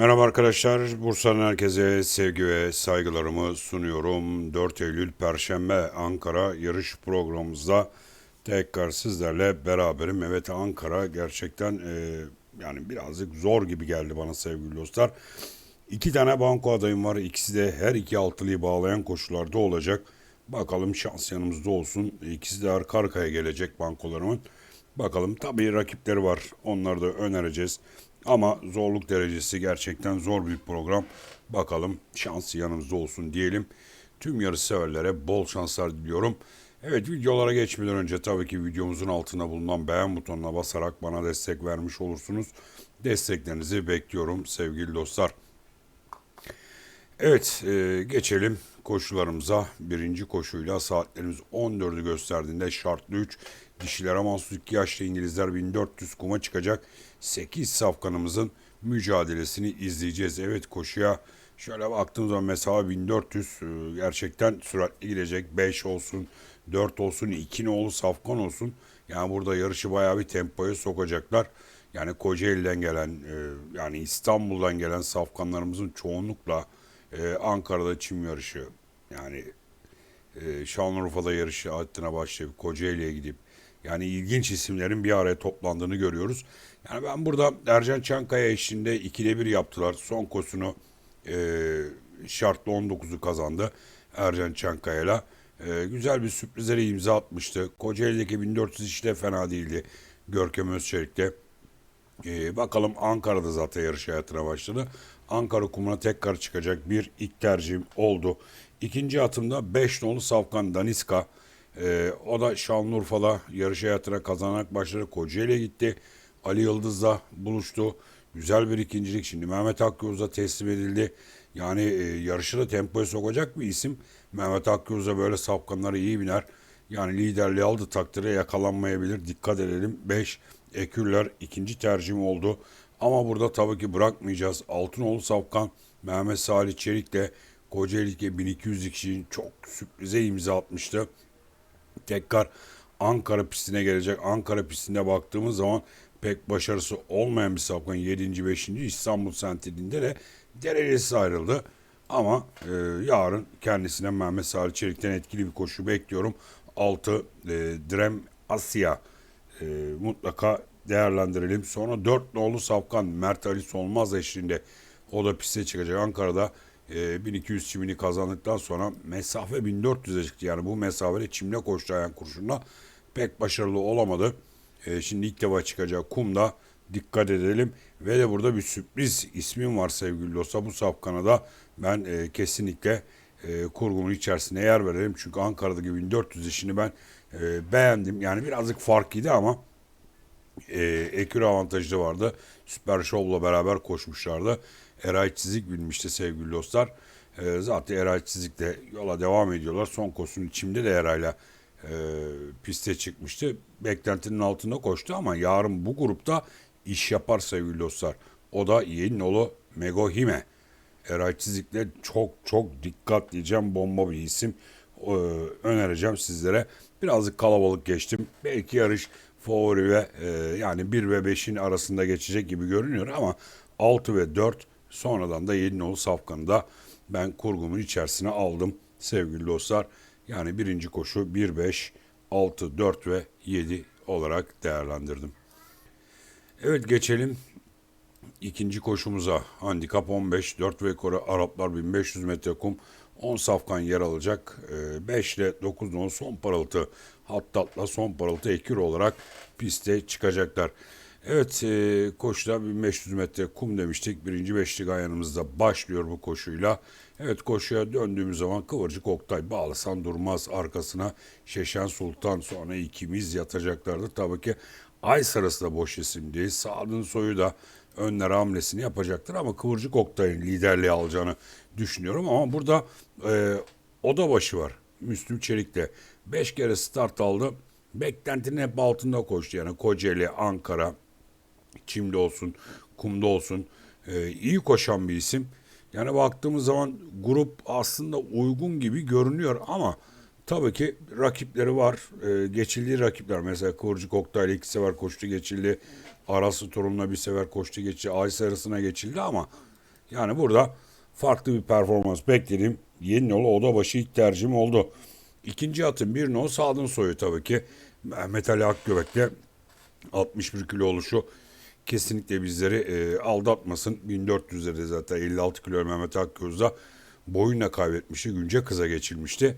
Merhaba arkadaşlar. Bursa'nın herkese sevgi ve saygılarımı sunuyorum. 4 Eylül Perşembe Ankara yarış programımızda tekrar sizlerle beraberim. Evet Ankara gerçekten e, yani birazcık zor gibi geldi bana sevgili dostlar. İki tane banko adayım var. İkisi de her iki altılıyı bağlayan koşularda olacak. Bakalım şans yanımızda olsun. İkisi de arka arkaya gelecek bankolarımın. Bakalım tabii rakipleri var. Onları da önereceğiz. Ama zorluk derecesi gerçekten zor bir program. Bakalım şans yanımızda olsun diyelim. Tüm yarış severlere bol şanslar diliyorum. Evet videolara geçmeden önce tabii ki videomuzun altında bulunan beğen butonuna basarak bana destek vermiş olursunuz. Desteklerinizi bekliyorum sevgili dostlar. Evet e, geçelim koşularımıza. Birinci koşuyla saatlerimiz 14'ü gösterdiğinde şartlı 3 dişilere mahsus 2 yaşlı İngilizler 1400 kuma çıkacak. 8 safkanımızın mücadelesini izleyeceğiz. Evet koşuya şöyle baktığımız zaman mesela 1400 e, gerçekten süratli gidecek. 5 olsun, 4 olsun, 2 nolu safkan olsun. Yani burada yarışı bayağı bir tempoya sokacaklar. Yani Kocaeli'den gelen e, yani İstanbul'dan gelen safkanlarımızın çoğunlukla e, Ankara'da çim yarışı yani e, Şanlıurfa'da yarışı hattına başlayıp Kocaeli'ye gidip yani ilginç isimlerin bir araya toplandığını görüyoruz. Yani ben burada Ercan Çankaya eşliğinde ikide bir yaptılar. Son kosunu e, şartlı 19'u kazandı Ercan Çankaya'yla. E, güzel bir sürprizlere imza atmıştı. Kocaeli'deki 1400 işte fena değildi. Görkem Özçelik'te. Ee, bakalım Ankara'da zaten yarış hayatına başladı. Ankara kumuna tekrar çıkacak bir ilk tercihim oldu. İkinci atımda 5 nolu Safkan Daniska. Ee, o da Şanlıurfa'da yarış hayatına kazanarak başladı. Kocaeli'ye gitti. Ali Yıldız'la buluştu. Güzel bir ikincilik. Şimdi Mehmet Akyoz'a teslim edildi. Yani e, yarışı da tempoya sokacak bir isim. Mehmet Akyoz'a böyle safkanları iyi biner. Yani liderliği aldı takdirde yakalanmayabilir. Dikkat edelim. 5 Ekürler ikinci tercihim oldu. Ama burada tabii ki bırakmayacağız. Altınoğlu Safkan, Mehmet Salih Çelik de Kocaeli'ye 1200 kişinin çok sürprize imza atmıştı. Tekrar Ankara pistine gelecek. Ankara pistine baktığımız zaman pek başarısı olmayan bir Safkan 7. 5. İstanbul Sentrali'nde de derecesi ayrıldı. Ama e, yarın kendisine Mehmet Salih Çelik'ten etkili bir koşu bekliyorum. 6 e, Drem Asya e, mutlaka değerlendirelim. Sonra 4 nolu Safkan Mert Ali Solmaz eşliğinde o da piste çıkacak. Ankara'da e, 1200 çimini kazandıktan sonra mesafe 1400'e çıktı. Yani bu mesafede çimle koştu kurşunla pek başarılı olamadı. E, şimdi ilk defa çıkacak kumda dikkat edelim. Ve de burada bir sürpriz ismim var sevgili dostlar. Bu safkana da ben e, kesinlikle e, kurgumun içerisine yer verelim. Çünkü Ankara'daki 1400 işini ben e, beğendim. Yani birazcık farklıydı ama e, ekür avantajı vardı. Süper Show'la beraber koşmuşlardı. Eray Çizik bilmişti sevgili dostlar. E, zaten Eray Çizik de yola devam ediyorlar. Son koşunun içimde de Eray'la e, piste çıkmıştı. Beklentinin altında koştu ama yarın bu grupta iş yapar sevgili dostlar. O da yeni nolu Megohime. Eray Çizik'le çok çok dikkat diyeceğim bomba bir isim e, önereceğim sizlere. Birazcık kalabalık geçtim. Belki yarış favori ve e, yani 1 ve 5'in arasında geçecek gibi görünüyor ama 6 ve 4 sonradan da 7 nolu safkanı da ben kurgumun içerisine aldım sevgili dostlar. Yani birinci koşu 1, 5, 6, 4 ve 7 olarak değerlendirdim. Evet geçelim ikinci koşumuza. Handikap 15, 4 ve Kore Araplar 1500 metre kum 10 safkan yer alacak. 5 ile 9 non son parıltı hattatla son parıltı ekür olarak piste çıkacaklar. Evet e, koşuda 1500 metre kum demiştik. Birinci beşlik ayağımızda başlıyor bu koşuyla. Evet koşuya döndüğümüz zaman Kıvırcık Oktay bağlasan durmaz arkasına Şeşen Sultan sonra ikimiz yatacaklardı. Tabii ki Ay Sarısı da boş isim değil. Sadın Soyu da önlere hamlesini yapacaktır ama Kıvırcık Oktay'ın liderliği alacağını düşünüyorum. Ama burada e, oda başı var. Müslüm Çelik de 5 kere start aldı. Beklentinin hep altında koştu. Yani Kocaeli, Ankara, çimde olsun, kumda olsun. E, iyi koşan bir isim. Yani baktığımız zaman grup aslında uygun gibi görünüyor ama tabii ki rakipleri var. E, geçildiği rakipler. Mesela Kıvırcık Oktay'la iki sefer koştu geçildi. Arası Torun'la bir sefer koştu geçildi. Ay arasına geçildi ama Yani burada farklı bir performans bekledim. Yeni yolu oda başı ilk tercihim oldu. İkinci atım bir nol Sadın Soyu tabii ki. Mehmet Ali Akgöbek'te 61 kilo oluşu kesinlikle bizleri e, aldatmasın. 1400'lerde zaten 56 kilo Mehmet Akgöz'de boyunla kaybetmişti. Günce kıza geçilmişti.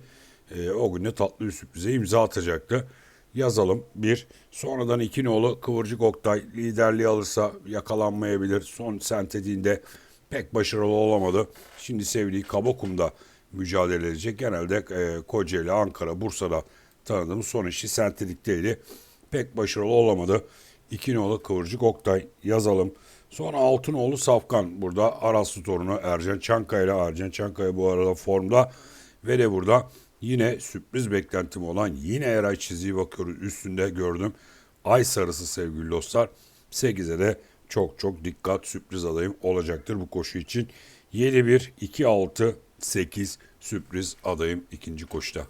E, o gün de tatlı bir sürprize imza atacaktı. Yazalım. Bir. Sonradan iki nolu Kıvırcık Oktay liderliği alırsa yakalanmayabilir. Son sentediğinde pek başarılı olamadı. Şimdi sevdiği Kabokum'da mücadele edecek. Genelde e, Kocaeli, Ankara, Bursa'da tanıdığımız son işi sentedikteydi. Pek başarılı olamadı. İki nolu Kıvırcık Oktay yazalım. Sonra Altınoğlu Safkan burada Araslı torunu Ercan Çankaya ile Ercan Çankaya bu arada formda ve de burada yine sürpriz beklentim olan yine Eray çiziği bakıyoruz üstünde gördüm. Ay sarısı sevgili dostlar. 8'e de çok çok dikkat sürpriz adayım olacaktır bu koşu için. 7-1, 2-6, 8 sürpriz adayım ikinci koşuda.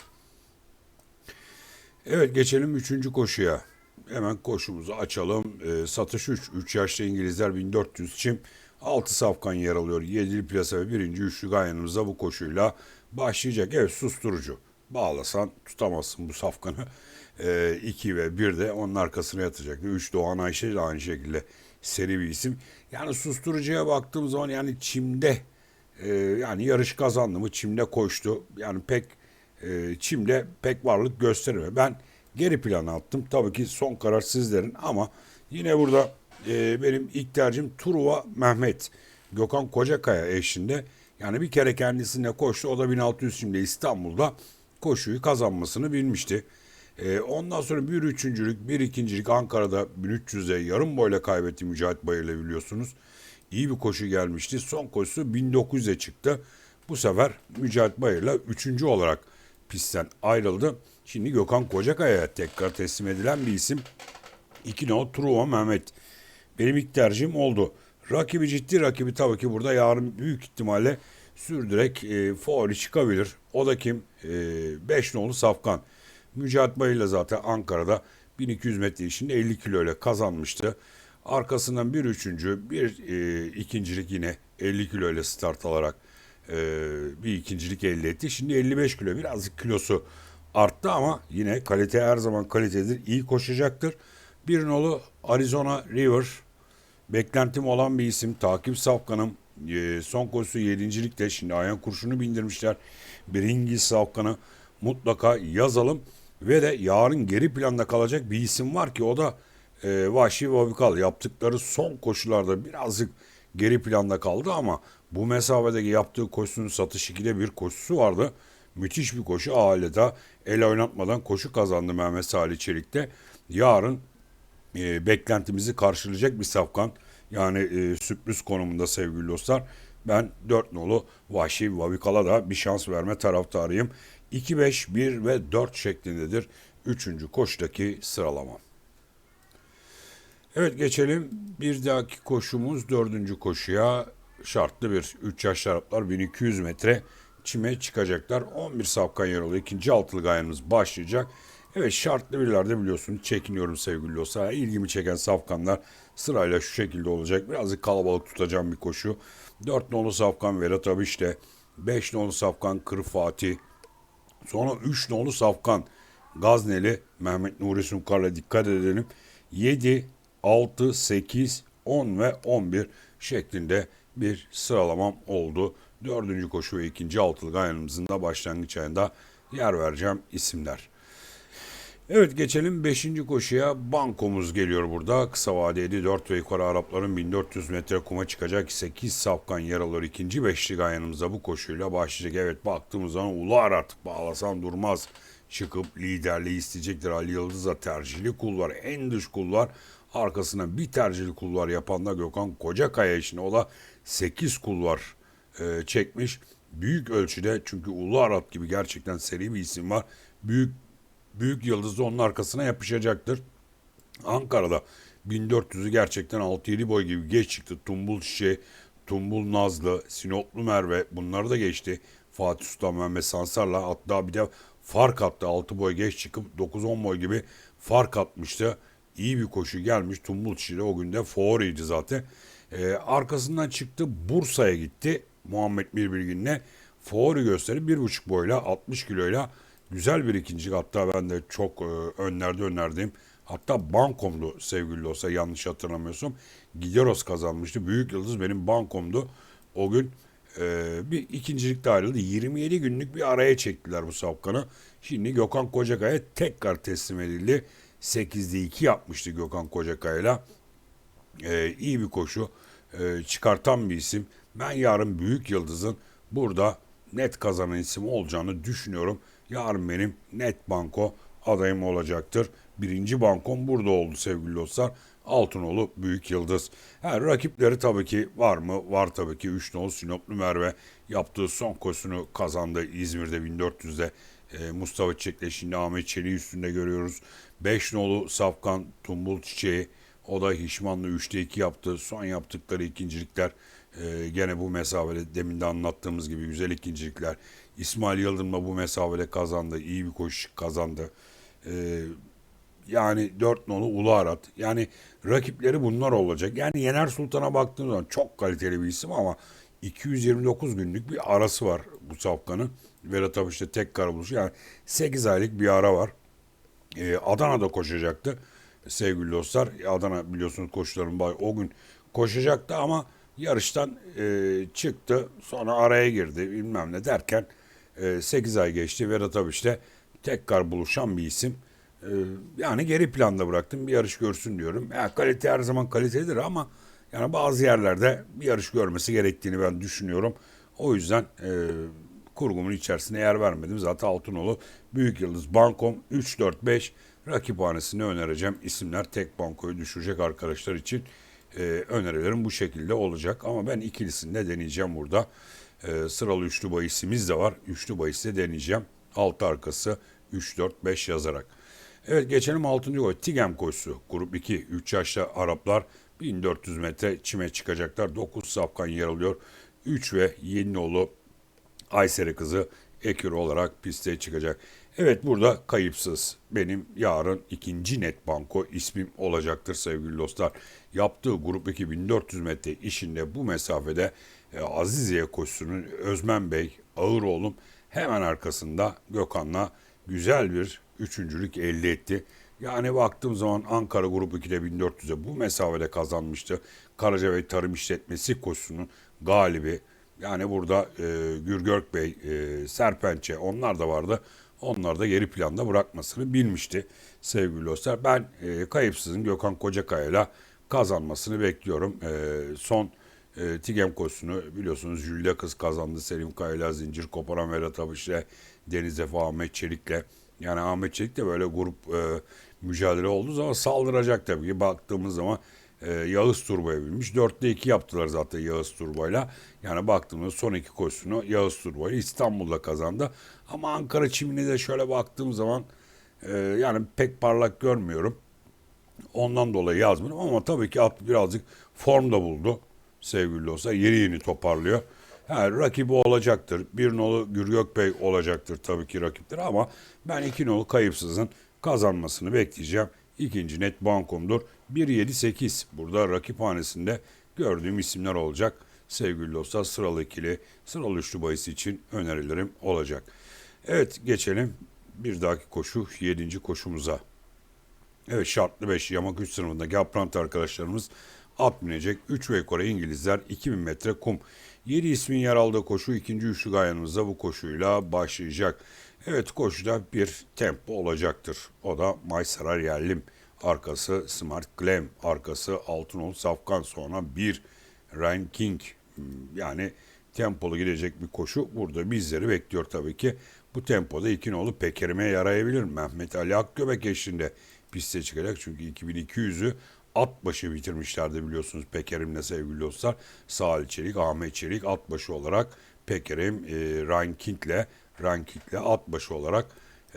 Evet geçelim üçüncü koşuya. Hemen koşumuzu açalım. E, satış 3. 3 yaşlı İngilizler 1400 çim. 6 safkan yer alıyor. 7'li plasa ve birinci üçlü ganyanımızda bu koşuyla başlayacak. Evet susturucu. Bağlasan tutamazsın bu safkanı. 2 e, ve 1 de onun arkasına yatacak. 3 Doğan Ayşe de aynı şekilde seri bir isim. Yani susturucuya baktığım zaman yani çimde e, yani yarış kazandı mı çimde koştu. Yani pek e, çimde pek varlık göstermiyor. Ben geri plana attım. Tabii ki son karar sizlerin ama yine burada e, benim ilk tercihim Truva Mehmet. Gökhan Kocakaya eşinde. Yani bir kere kendisine koştu. O da 1600 şimdi İstanbul'da koşuyu kazanmasını bilmişti. E, ondan sonra bir üçüncülük, bir ikincilik Ankara'da 1300'e yarım boyla kaybetti Mücahit Bayır'la biliyorsunuz. İyi bir koşu gelmişti. Son koşusu 1900'e çıktı. Bu sefer Mücahit Bayır'la üçüncü olarak pistten ayrıldı. Şimdi Gökhan Kocakaya'ya tekrar teslim edilen bir isim. 2 no Truva Mehmet. Benim ilk tercihim oldu. Rakibi ciddi rakibi tabii ki burada yarın büyük ihtimalle sürdürek e, favori çıkabilir. O da kim? 5 e, nolu Safkan. Mücahit Bayır'la zaten Ankara'da 1200 metre işinde 50 kilo ile kazanmıştı. Arkasından bir üçüncü, bir e, ikincilik yine 50 kilo ile start alarak e, bir ikincilik elde etti. Şimdi 55 kilo birazcık kilosu arttı ama yine kalite her zaman kalitedir. İyi koşacaktır. Bir nolu Arizona River beklentim olan bir isim. Takip safkanım. E, son koşusu 7. ligde. Şimdi ayağın kurşunu bindirmişler. Bir İngiliz safkanı mutlaka yazalım. Ve de yarın geri planda kalacak bir isim var ki o da e, Vahşi Vabikal. Yaptıkları son koşularda birazcık geri planda kaldı ama bu mesafedeki yaptığı koşusunun satış 2'de bir koşusu vardı. Müthiş bir koşu. Ailede el oynatmadan koşu kazandı Mehmet Salih Çelik'te. Yarın e, beklentimizi karşılayacak bir safkan. Yani e, sürpriz konumunda sevgili dostlar. Ben 4 nolu Vahşi Vavikal'a da bir şans verme taraftarıyım. 2, 5, 1 ve 4 şeklindedir 3. koşudaki sıralama. Evet geçelim bir dahaki koşumuz dördüncü koşuya şartlı bir 3 yaş Araplar 1200 metre çime çıkacaklar. 11 safkan yer alıyor. İkinci altılı gayanımız başlayacak. Evet şartlı birlerde biliyorsun çekiniyorum sevgili dostlar. İlgimi çeken safkanlar sırayla şu şekilde olacak. Birazcık kalabalık tutacağım bir koşu. 4 nolu safkan Vedat abi işte. 5 nolu safkan Kır Fatih. Sonra 3 nolu safkan Gazneli Mehmet Nuri Sunkar'la dikkat edelim. 7, 6, 8, 10 ve 11 şeklinde bir sıralamam oldu. Dördüncü koşu ve ikinci altılı gayanımızın da başlangıç ayında yer vereceğim isimler. Evet geçelim 5. koşuya. Bankomuz geliyor burada. Kısa vadeli 4 ve yukarı Arapların 1400 metre kuma çıkacak 8 safkan yer alır. ikinci beşli gayanımıza bu koşuyla başlayacak. Evet baktığımız zaman Ulu Arat bağlasan durmaz. Çıkıp liderliği isteyecektir. Ali Yıldız'a tercihli kul var. En dış kul var. Arkasına bir tercihli kul var yapan da Gökhan Kocakaya için. O da 8 kul var e, çekmiş. Büyük ölçüde çünkü Ulu Arat gibi gerçekten seri bir isim var. Büyük büyük yıldız onun arkasına yapışacaktır. Ankara'da 1400'ü gerçekten 6-7 boy gibi geç çıktı. Tumbul Şişe, Tumbul Nazlı, Sinoplu Merve bunları da geçti. Fatih Sultan Mehmet Sansar'la hatta bir de fark attı. 6 boy geç çıkıp 9-10 boy gibi fark atmıştı. İyi bir koşu gelmiş. Tumbul Şişe o günde favoriydi zaten. Ee, arkasından çıktı Bursa'ya gitti. Muhammed Mirbilgin'le favori gösteri 1.5 boyla 60 kiloyla güzel bir ikincilik. Hatta ben de çok e, önlerde önerdiğim hatta bankomdu sevgili olsa yanlış hatırlamıyorsam. Gideros kazanmıştı. Büyük yıldız benim bankomdu. O gün e, bir ikincilikte ayrıldı. 27 günlük bir araya çektiler bu safkanı. Şimdi Gökhan Kocakaya tekrar teslim edildi. 8'de 2 yapmıştı Gökhan Kocakaya'yla. Ee, iyi bir koşu e, çıkartan bir isim. Ben yarın Büyük Yıldız'ın burada net kazanan isim olacağını düşünüyorum. Yarın benim net banko adayım olacaktır. Birinci bankom burada oldu sevgili dostlar. Altınoğlu Büyük Yıldız. Ha, rakipleri tabii ki var mı? Var tabii ki. 3 nolu Sinoplu Merve yaptığı son koşusunu kazandı İzmir'de 1400'de. E, Mustafa Çiçek'le şimdi Ahmet Çelik'i üstünde görüyoruz. 5 nolu Safkan Tumbul Çiçeği o da Hişmanlı 3'te 2 yaptı. Son yaptıkları ikincilikler e, gene bu mesafede demin de anlattığımız gibi güzel ikincilikler. İsmail Yıldırım'la bu mesafede kazandı. iyi bir koşu kazandı. E, yani 4 nolu Ulu Arat. Yani rakipleri bunlar olacak. Yani Yener Sultan'a baktığın zaman çok kaliteli bir isim ama 229 günlük bir arası var bu safkanın. Vedat Abiş'te tek kara buluşu. Yani 8 aylık bir ara var. Ee, Adana'da koşacaktı sevgili dostlar. Adana biliyorsunuz koşuların bay o gün koşacaktı ama yarıştan e, çıktı. Sonra araya girdi bilmem ne derken e, 8 ay geçti. Vedat Abiş'te tekrar buluşan bir isim. E, yani geri planda bıraktım. Bir yarış görsün diyorum. Ya, kalite her zaman kalitelidir ama yani bazı yerlerde bir yarış görmesi gerektiğini ben düşünüyorum. O yüzden e, kurgumun içerisine yer vermedim. Zaten Altınoğlu Büyük Yıldız Bankom 3-4-5 rakiphanesini önereceğim. İsimler tek bankoyu düşürecek arkadaşlar için e, önerilerim bu şekilde olacak. Ama ben ikilisini de deneyeceğim burada. E, sıralı üçlü bahisimiz de var. Üçlü bahis de deneyeceğim. Altı arkası 3-4-5 yazarak. Evet geçelim 6. gol. Tigem koşusu. Grup 2. 3 yaşlı Araplar 1400 metre çime çıkacaklar. 9 safkan yer alıyor. 3 ve Yeninoğlu Ayseri kızı Ekür olarak piste çıkacak. Evet burada kayıpsız. Benim yarın ikinci net banko ismim olacaktır sevgili dostlar. Yaptığı grup 2400 metre işinde bu mesafede e, Aziziye koşusunun Özmen Bey, Ağıroğlum hemen arkasında Gökhan'la güzel bir üçüncülük elde etti. Yani baktığım zaman Ankara Grup 2'de 1400'e bu mesafede kazanmıştı. Karacabey Tarım İşletmesi koşusunun galibi. Yani burada e, Gürgörk Bey, e, Serpençe onlar da vardı. Onlar da geri planda bırakmasını bilmişti sevgili dostlar. Ben e, kayıpsızın Gökhan Kocakaya'yla kazanmasını bekliyorum. E, son e, Tigem koşusunu biliyorsunuz Julia Kız kazandı. Selim Kaya'yla zincir koparan Vedat Abiş'le Deniz Efe Ahmet Çelik'le. Yani Ahmet Çelik de böyle grup e, mücadele olduğu zaman saldıracak tabii ki. Baktığımız zaman e, Yağız Turbo'ya binmiş. 4'te 2 yaptılar zaten Yağız Turbo'yla. Yani baktığımız son iki koşusunu Yağız Turbo'yla İstanbul'da kazandı. Ama Ankara çimini de şöyle baktığım zaman e, yani pek parlak görmüyorum. Ondan dolayı yazmadım ama tabii ki at birazcık formda buldu sevgili olsa yeni yeni toparlıyor. Yani rakibi olacaktır. Bir nolu Gürgök Bey olacaktır tabii ki rakiptir ama ben iki nolu kayıpsızın kazanmasını bekleyeceğim. İkinci net bankomdur. 1-7-8 burada rakip hanesinde gördüğüm isimler olacak. Sevgili dostlar sıralı ikili, sıralı üçlü bahisi için önerilerim olacak. Evet geçelim bir dahaki koşu 7. koşumuza. Evet şartlı 5 yamak 3 sınıfındaki aprant arkadaşlarımız at binecek. 3 ve yukarı İngilizler 2000 metre kum. 7 ismin yer aldığı koşu ikinci üçlü gayanımızda bu koşuyla başlayacak. Evet koşuda bir tempo olacaktır. O da Maysarar Yerlim. Arkası Smart Clem. Arkası Altınol Safkan. Sonra bir Ranking. Yani tempolu gidecek bir koşu burada bizleri bekliyor tabii ki. Bu tempoda iki nolu Pekerime yarayabilir. Mehmet Ali Akgöbek eşliğinde piste çıkacak. Çünkü 2200'ü at başı bitirmişlerdi biliyorsunuz Pekerim'le sevgili dostlar. Salih Çelik, Ahmet Çelik at başı olarak Pekerim, e, Ranking'le Ranking'le at başı olarak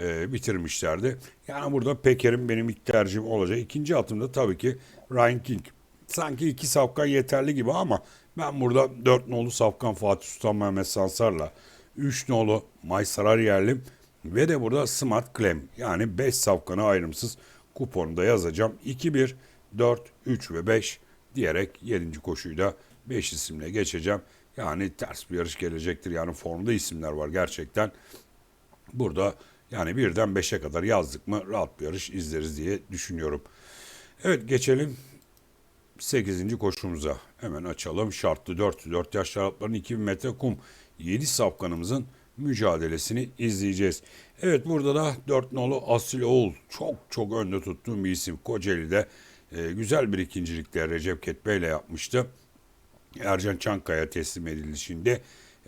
e, bitirmişlerdi. Yani burada Peker'in benim ilk tercihim olacak. İkinci atımda tabii ki Ryan King. Sanki iki safkan yeterli gibi ama ben burada dört nolu safkan Fatih Sultan Mehmet Sansar'la 3 nolu Maysarar yerlim ve de burada Smart Clem yani 5 safkana ayrımsız kuponda yazacağım. 2, 1, 4, 3 ve 5 diyerek 7. koşuyu da 5 isimle geçeceğim. Yani ters bir yarış gelecektir. Yani formda isimler var gerçekten. Burada yani birden 5'e kadar yazdık mı rahat bir yarış izleriz diye düşünüyorum. Evet geçelim 8. koşumuza. Hemen açalım. Şartlı 4, 4 yaş şarapların 2000 metre kum 7 safkanımızın mücadelesini izleyeceğiz. Evet burada da 4 nolu Asil Oğul çok çok önde tuttuğum bir isim. Kocaeli'de e, güzel bir ikincilikte Recep Ketbe ile yapmıştı. Ercan Çankaya teslim edilişinde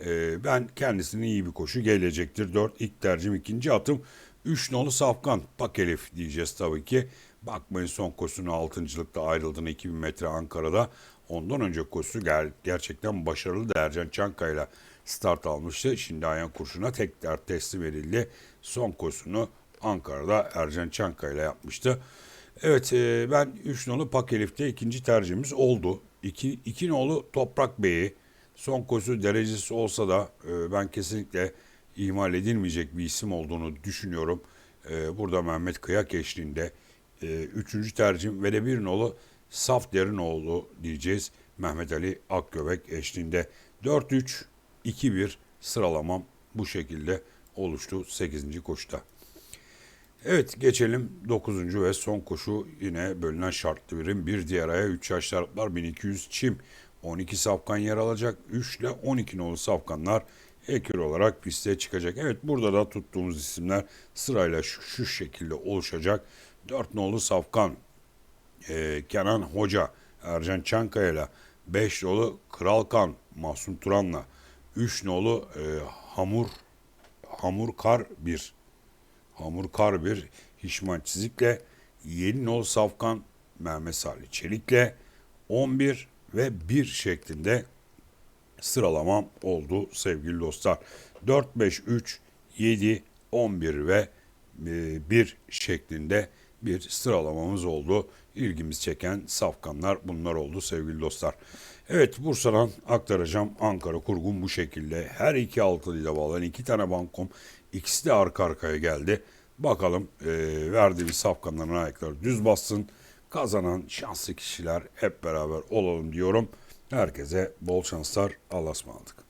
e, ben kendisinin iyi bir koşu gelecektir. 4 ilk tercihim ikinci atım 3 nolu Safkan Pakelif diyeceğiz tabii ki. Bakmayın son koşusunu altıncılıkta ayrıldığını 2000 metre Ankara'da. Ondan önce koşusu ger- gerçekten başarılı Ercan Çankaya ile start almıştı. Şimdi Ayhan Kurşun'a tekrar teslim edildi. Son koşusunu Ankara'da Ercan Çankaya ile yapmıştı. Evet e, ben 3 nolu Pakelif'te ikinci tercihimiz oldu. 2 2 nolu Toprak Bey'i son koşu derecesi olsa da e, ben kesinlikle ihmal edilmeyecek bir isim olduğunu düşünüyorum. E, burada Mehmet Kıyak eşliğinde e, üçüncü tercihim ve de bir nolu Saf Derinoğlu diyeceğiz. Mehmet Ali Akgöbek eşliğinde 4-3-2-1 sıralamam bu şekilde oluştu 8. koşuda. Evet geçelim 9. ve son koşu yine bölünen şartlı birim. Bir diğer aya 3 yaş şartlar 1200 çim. 12 safkan yer alacak. 3 ile 12 nolu safkanlar ekür olarak piste çıkacak. Evet burada da tuttuğumuz isimler sırayla şu, şu şekilde oluşacak. 4 nolu safkan e, Kenan Hoca, Ercan Çankaya ile 5 nolu Kralkan, Mahsun Turan'la 3 nolu e, Hamur Hamur Kar 1 Hamur Kar 1 Hişman Çizik'le 7 nolu Safkan Mehmet Salih Çelik'le 11 ve 1 şeklinde sıralamam oldu sevgili dostlar. 4, 5, 3, 7, 11 ve e, 1 şeklinde bir sıralamamız oldu. İlgimizi çeken safkanlar bunlar oldu sevgili dostlar. Evet Bursa'dan aktaracağım Ankara kurgun bu şekilde. Her iki altılıyla bağlanan iki tane bankom ikisi de arka arkaya geldi. Bakalım e, verdiğimiz safkanların ayakları düz bassın. Kazanan şanslı kişiler hep beraber olalım diyorum. Herkese bol şanslar. Allah'a ısmarladık.